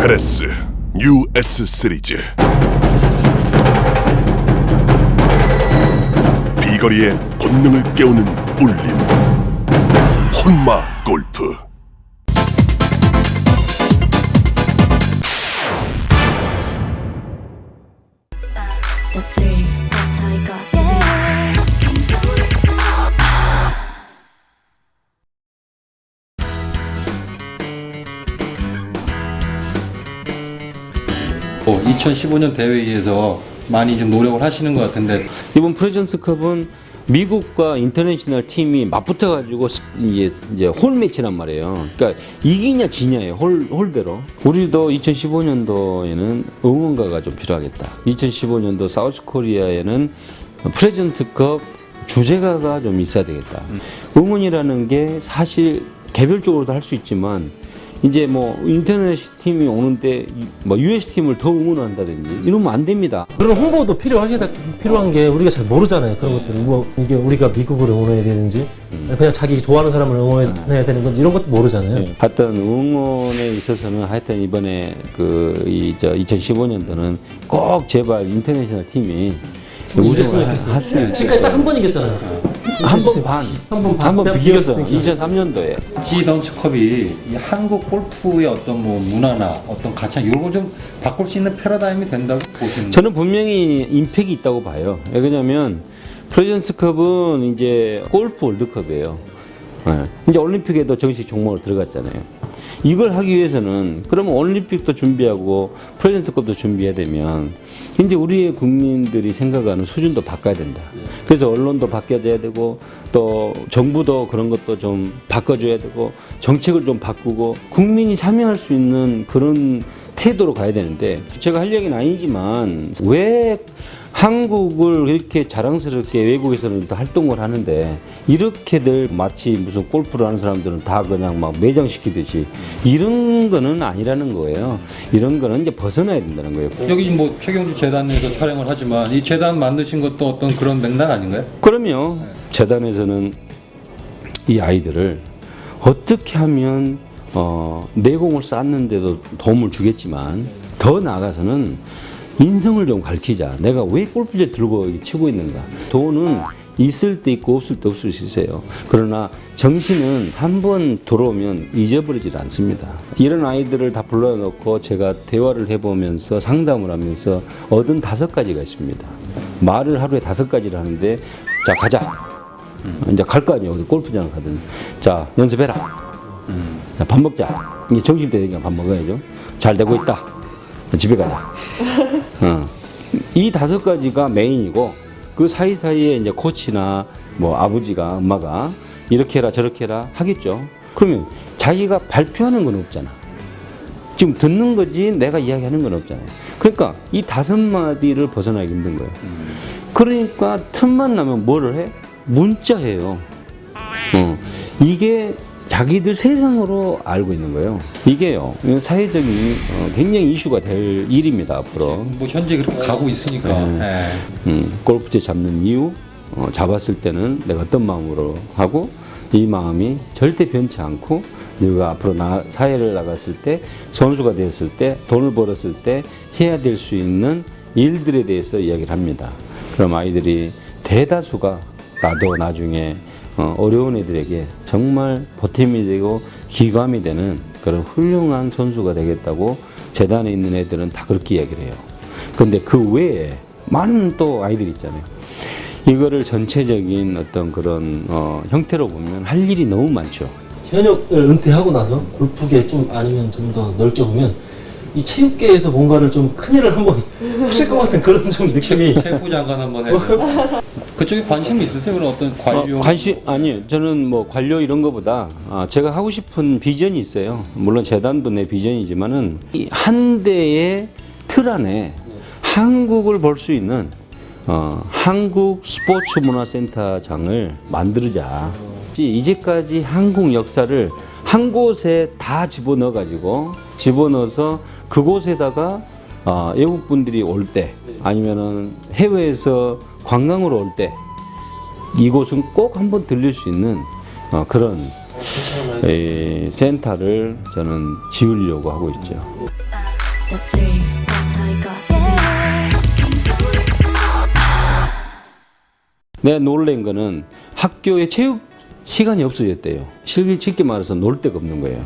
페레스 뉴 S 시리즈. 비거리의 본능을 깨우는 울림. 혼마 골프. Step three, 뭐 2015년 대회에서 많이 좀 노력을 하시는 것 같은데 이번 프레전스컵은 미국과 인터내셔널 팀이 맞붙어 가지고 이제 이제 홀 매치란 말이에요. 그러니까 이기냐 지냐예요. 홀 홀대로. 우리도 2015년도에는 응원가가 좀 필요하겠다. 2015년도 사우스 코리아에는 프레전스컵 주제가가 좀 있어야 되겠다. 응원이라는 게 사실 개별적으로도 할 수 있지만 이제 뭐 인터넷 팀이 오는데 이- 뭐 US 팀을 더 응원한다든지 이러면 안 됩니다. 그런 홍보도 필요하게 필요한 게 우리가 잘 모르잖아요. 그런 것들 뭐 이게 우리가 미국을 응원해야 되는지 그냥 자기 좋아하는 사람을 응원해야 되는 건지 이런 것도 모르잖아요. 하여튼 응원에 있어서는 하여튼 이번에 그 이 저 2015년도는 꼭 제발 인터내셔널 팀이 우승을 할수 있게 지금까지 딱 한 번 이겼잖아요 한 번 반, 한 번 반. 한번 그냥 비겼어. 비겼으니까. 2003년도에. G 던츠컵이 이 한국 골프의 어떤 뭐 문화나 어떤 가치 이런 걸좀 바꿀 수 있는 패러다임이 된다고 보시는 저는 분명히 임팩이 있다고 봐요. 왜냐면 프레전스컵은 이제 골프 월드컵이에요. 예. 이제 올림픽에도 정식 종목으로 들어갔잖아요. 이걸 하기 위해서는 그러면 올림픽도 준비하고 프레젠트컵도 준비해야 되면 이제 우리의 국민들이 생각하는 수준도 바꿔야 된다. 그래서 언론도 바뀌어져야 되고 또 정부도 그런 것도 좀 바꿔줘야 되고 정책을 좀 바꾸고 국민이 참여할 수 있는 그런 태도로 가야 되는데 제가 할 얘기는 아니지만 왜 한국을 이렇게 자랑스럽게 외국에서는 또 활동을 하는데 이렇게들 마치 무슨 골프를 하는 사람들은 다 그냥 막 매장시키듯이 이런 거는 아니라는 거예요. 이런 거는 이제 벗어나야 된다는 거예요. 여기 뭐 최경주 재단에서 촬영을 하지만 이 재단 만드신 것도 어떤 그런 맥락 아닌가요? 그러면 재단에서는 이 아이들을 어떻게 하면 어, 내공을 쌓는데도 도움을 주겠지만 더 나아가서는 인성을 좀 가르치자. 내가 왜 골프를 들고 치고 있는가. 돈은 있을 때 있고 없을 때 없을 수 있어요. 그러나 정신은 한 번 들어오면 잊어버리질 않습니다. 이런 아이들을 다 불러놓고 제가 대화를 해보면서 상담을 하면서 얻은 다섯 가지가 있습니다. 말을 하루에 다섯 가지를 하는데 자 가자. 이제 갈 거 아니에요. 골프장 가든. 자 연습해라. 자, 밥 먹자. 이제 점심 때 되니까 밥 먹어야죠. 잘 되고 있다. 집에 가자. 어. 이 다섯 가지가 메인이고 그 사이사이에 이제 코치나 뭐 아버지가 엄마가 이렇게 해라 저렇게 해라 하겠죠. 그러면 자기가 발표하는 건 없잖아. 지금 듣는 거지 내가 이야기하는 건 없잖아요. 그러니까 이 다섯 마디를 벗어나기 힘든 거예요. 그러니까 틈만 나면 뭐를 해? 문자해요. 어. 이게 자기들 세상으로 알고 있는 거예요. 이게요, 사회적인 어, 굉장히 이슈가 될 일입니다, 앞으로. 뭐 현재 그렇게 가고 있으니까. 예. 음, 골프채 잡는 이유, 어, 잡았을 때는 내가 어떤 마음으로 하고 이 마음이 절대 변치 않고 내가 앞으로 나, 사회를 나갔을 때 선수가 되었을 때 돈을 벌었을 때 해야 될 수 있는 일들에 대해서 이야기를 합니다. 그럼 아이들이 대다수가 나도 나중에 어, 어려운 애들에게 정말 보탬이 되고 기감이 되는 그런 훌륭한 선수가 되겠다고 재단에 있는 애들은 다 그렇게 이야기를 해요. 근데 그 외에 많은 또 아이들이 있잖아요. 이거를 전체적인 어떤 그런 어, 형태로 보면 할 일이 너무 많죠. 현역을 은퇴하고 나서 골프계 좀 아니면 좀 더 넓게 보면 이 체육계에서 뭔가를 좀 큰일을 한번 하실 것 같은 그런 좀 느낌이 최고 장관 한번 해요. 그쪽에 관심 있으세요? 그런 어떤 관료? 어, 관심 아니요. 저는 뭐 관료 이런 거보다 아, 제가 하고 싶은 비전이 있어요. 물론 재단도 내 비전이지만은 이한 대의 틀 안에 한국을 볼 수 있는 어, 한국 스포츠 문화센터장을 만들자. 이제까지 한국 역사를 한 곳에 다 집어넣어 가지고 집어넣어서 그곳에다가 어, 외국 분들이 올 때 아니면은 해외에서 관광으로 올 때 이곳은 꼭 한번 들릴 수 있는 어, 그런 에, 센터를 저는 지으려고 하고 있죠. 내가 놀란 거는 학교에 체육 시간이 없어졌대요. 실기 쉽게 말해서 놀 데가 없는 거예요.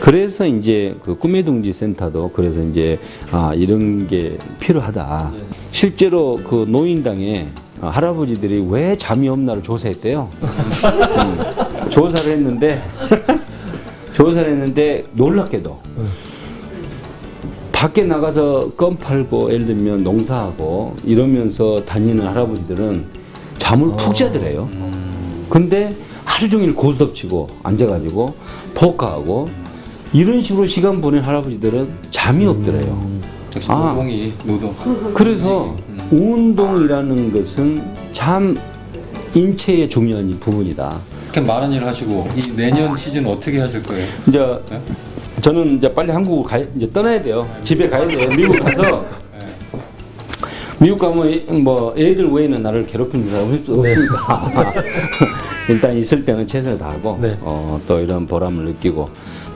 그래서 이제 그 꿈의 둥지 센터도 그래서 이제 아 이런 게 필요하다. 실제로 그 노인당에 할아버지들이 왜 잠이 없나를 조사했대요. 음, 조사를 했는데 조사를 했는데 놀랍게도 밖에 나가서 껌 팔고 예를 들면 농사하고 이러면서 다니는 할아버지들은 잠을 푹 자더래요. 근데 하루 종일 고스톱치고 앉아가지고 포카하고 이런 식으로 시간 보낸 할아버지들은 잠이 없더래요. 역시 아. 노동이 노동. 그래서 운동이라는 것은 참 인체의 중요한 부분이다. 이렇게 많은 일 하시고 이 내년 시즌 어떻게 하실 거예요? 이제 네? 저는 이제 빨리 한국을 가 이제 떠나야 돼요. 집에 가야 돼요. 미국 가서 미국 가면 뭐 애들 외에는 나를 괴롭히는 사람 없- 없으니까 일단 있을 때는 최선을 다하고 네. 어, 또 이런 보람을 느끼고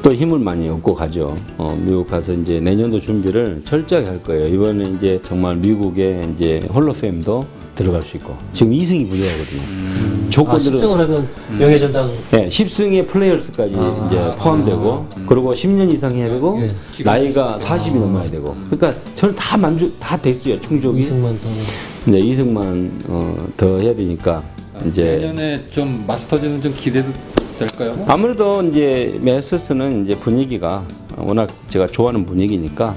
또 힘을 많이 얻고 가죠. 어, 미국 가서 이제 내년도 준비를 철저하게 할 거예요. 이번에 이제 정말 미국에 이제 홀로페임도 들어갈 수 있고 지금 2승이 부재하거든요. 아, 조건들은 10승을 하면 명예 전당 네, 10승의 플레이어스까지 이제 포함되고 그리고 10년 이상 해야 되고 예. 나이가 40이 넘어야 되고 그러니까 저는 다 만족 다 됐어요 충족이 2승만 더. 이제 2승만 어, 더 해야 되니까 이제 내년에 좀 마스터즈는 좀 기대도 될까요? 아무래도 이제 메스스는 이제 분위기가 워낙 제가 좋아하는 분위기니까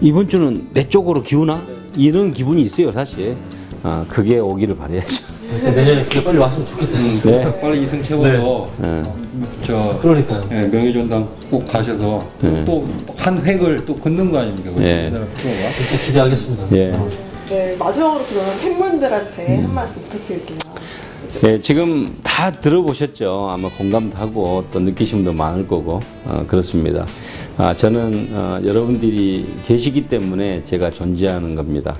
이번 주는 내 쪽으로 기우나 이런 기분이 있어요 사실 아 그게 오기를 바라야죠 이제 내년에 그게 빨리 왔으면 좋겠다. 네. 빨리 이승 채워서 네. 저 그러니까요. 예, 명예전당 꼭 가셔서 네. 또 한 획을 또 긋는 거 아닙니까? 네. 우리나라 프로가. 진짜 기대하겠습니다. 예. 네, 마지막으로 그러면 팬분들한테 한 말씀 부탁드릴게요. 예, 지금 다 들어보셨죠. 아마 공감도 하고 또 느끼신 분도 많을 거고 어, 그렇습니다. 아, 저는 어, 여러분들이 계시기 때문에 제가 존재하는 겁니다.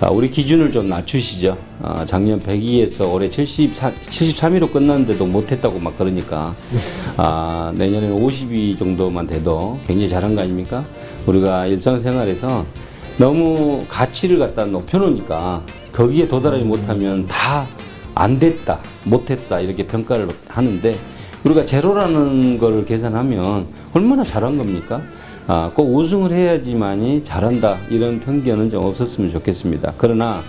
아, 우리 기준을 좀 낮추시죠. 아, 작년 102에서 올해 74, 73위로 끝났는데도 못했다고 막 그러니까 아, 내년에는 50위 정도만 돼도 굉장히 잘한 거 아닙니까? 우리가 일상생활에서 너무 가치를 갖다 높여놓으니까 거기에 도달하지 못하면 다 안 됐다, 못했다 이렇게 평가를 하는데 우리가 제로라는 걸 계산하면 얼마나 잘한 겁니까? 아, 꼭 우승을 해야지만이 잘한다 이런 편견은 좀 없었으면 좋겠습니다. 그러나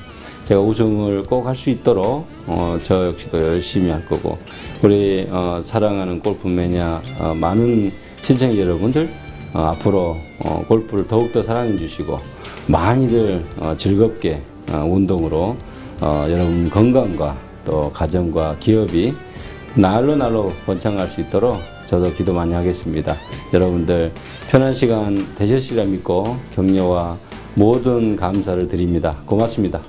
제가 우승을 꼭 할 수 있도록 어, 저 역시도 열심히 할 거고 우리 어, 사랑하는 골프 매니아 어, 많은 시청자 여러분들 어, 앞으로 어, 골프를 더욱더 사랑해 주시고 많이들 어, 즐겁게 어, 운동으로 어, 여러분 건강과 또 가정과 기업이 날로 날로 번창할 수 있도록 저도 기도 많이 하겠습니다. 여러분들 편한 시간 되셨으리라 믿고 격려와 모든 감사를 드립니다. 고맙습니다.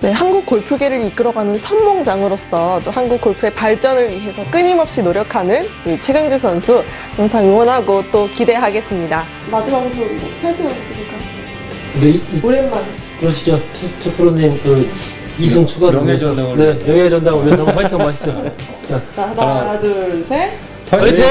네, 한국 골프계를 이끌어가는 선봉장으로서 또 한국 골프의 발전을 위해서 끊임없이 노력하는 우리 최강주 선수 항상 응원하고 또 기대하겠습니다. 마지막으로 뭐 부탁드릴까요? 우리 이- 이- 오랜만에. 그러시죠. 최- 최 프로님 그 2승 추가 명예 전당을 네, 명예 전당을 위해서 한번 화이팅 한번 하시죠. 자, 하나, 둘, 셋. 화이팅!